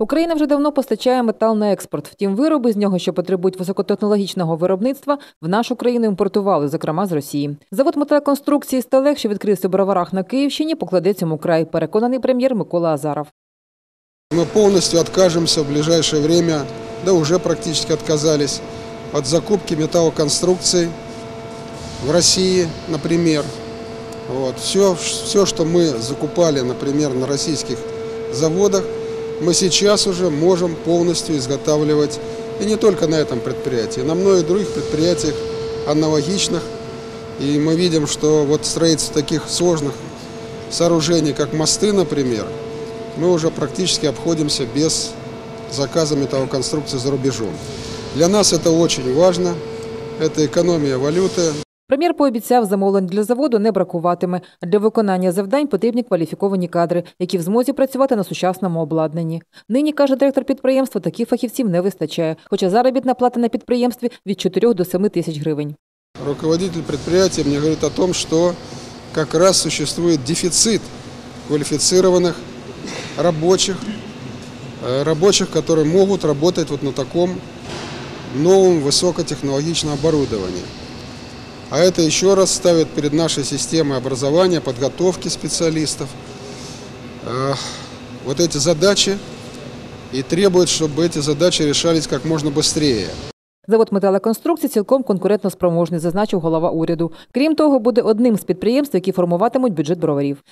Україна вже давно постачає метал на експорт. Втім, вироби з нього, що потребують високотехнологічного виробництва, в нашу країну імпортували, зокрема з Росії. Завод металоконструкції «Сталех», що відкрився в Броварах на Київщині, покладе цьому край. Переконаний прем'єр Микола Азаров. Мы полностью откажемся в ближайшее время, да уже практически отказались, от закупки металлоконструкций в России, например. Вот. Все, все, что мы закупали, например, на российских заводах, мы сейчас уже можем полностью изготавливать, и не только на этом предприятии, на многих других предприятиях аналогичных. И мы видим, что вот строительство таких сложных сооружений, как мосты, например, мы уже практически обходимся без заказа металлоконструкции за рубежом. Для нас это очень важно, это экономия валюты, Прем'єр пообіцяв, замовлень для заводу не бракуватиме. А Для виконання завдань потрібні кваліфіковані кадри, які в змозі працювати на сучасному обладнанні. Нині, каже директор підприємства, таких фахівців не вистачає, хоча заробітна плата на підприємстві від 4 до 7 тисяч гривень. Руководитель предприятия мне говорит о том, что как раз существует дефицит квалифицированных рабочих, э, рабочих, которые могут работать вот на таком новом высокотехнологичном оборудовании. А это еще раз ставит перед нашей системой образования, подготовки специалистов э, вот эти задачи и требует, чтобы эти задачи решались как можно быстрее. Завод металоконструкцій цілком конкурентно спроможний, зазначив голова уряду. Крім того, буде одним з підприємств, які формуватимуть бюджет броварів.